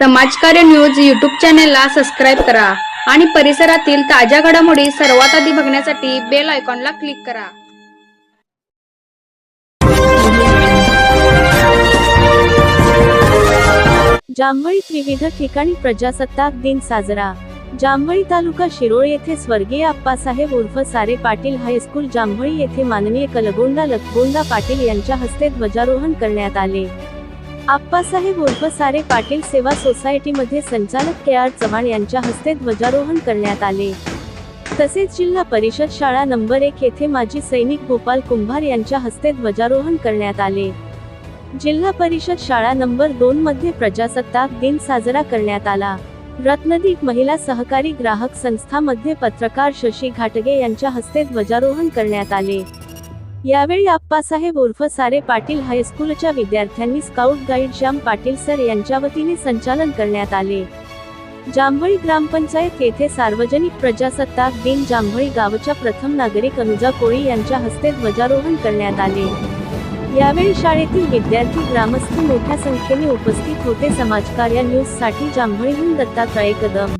समाजकार्य news YouTube चॅनेलला subscribe करा आणि परिसरातील ताज्या घडामोडी सर्वात आधी बघण्यासाठी बेल आयकॉनला क्लिक करा. जांभळीत विविध ठिकाणी प्रजासत्ताक दिन साजरा. जांभळी तालुका शिरोळ येथे स्वर्गीय आप्पासाहेब उर्फ सारे पाटील हायस्कूल जांभळी येथे माननीय कलगोंडा लखगोंडा पाटील यांच्या हस्ते ध्वजारोहण करण्यात आले. आप्पासाहेब उर्फ सारे पाटील सेवा सोसायटीमध्ये संचालक के आर चव्हाण यांच्या हस्ते ध्वजारोहण करण्यात आले. तसेच जिल्हा परिषद शाळा नंबर एक येथे माजी सैनिक गोपाल कुंभार यांच्या हस्ते ध्वजारोहण करण्यात आले. जिल्हा परिषद शाळा नंबर दोन मध्ये प्रजासत्ताक दिन साजरा करण्यात आला. रत्नदीप महिला सहकारी ग्राहक संस्थामध्ये पत्रकार शशी घाटगे यांच्या हस्ते ध्वजारोहण करण्यात आले. यावेळी आप्पासाहेब उर्फ सारे पाटील हायस्कूलच्या विद्यार्थ्यांनी scout guide Shyam Patil sir यांच्या वतीने संचालन करण्यात आले. जांभळी ग्रामपंचायत येथे सार्वजनिक प्रजासत्ताक दिन जांभळी गावच्या प्रथम नागरिक अनुजा कोळी यांच्या हस्ते ध्वजारोहण करण्यात आले. यावेळी शाळेतील विद्यार्थी ग्रामस्थ मोठ्या संख्येने उपस्थित होते. समाजकार्य न्यूजसाठी जांभळीहून दत्तात्रय कदम.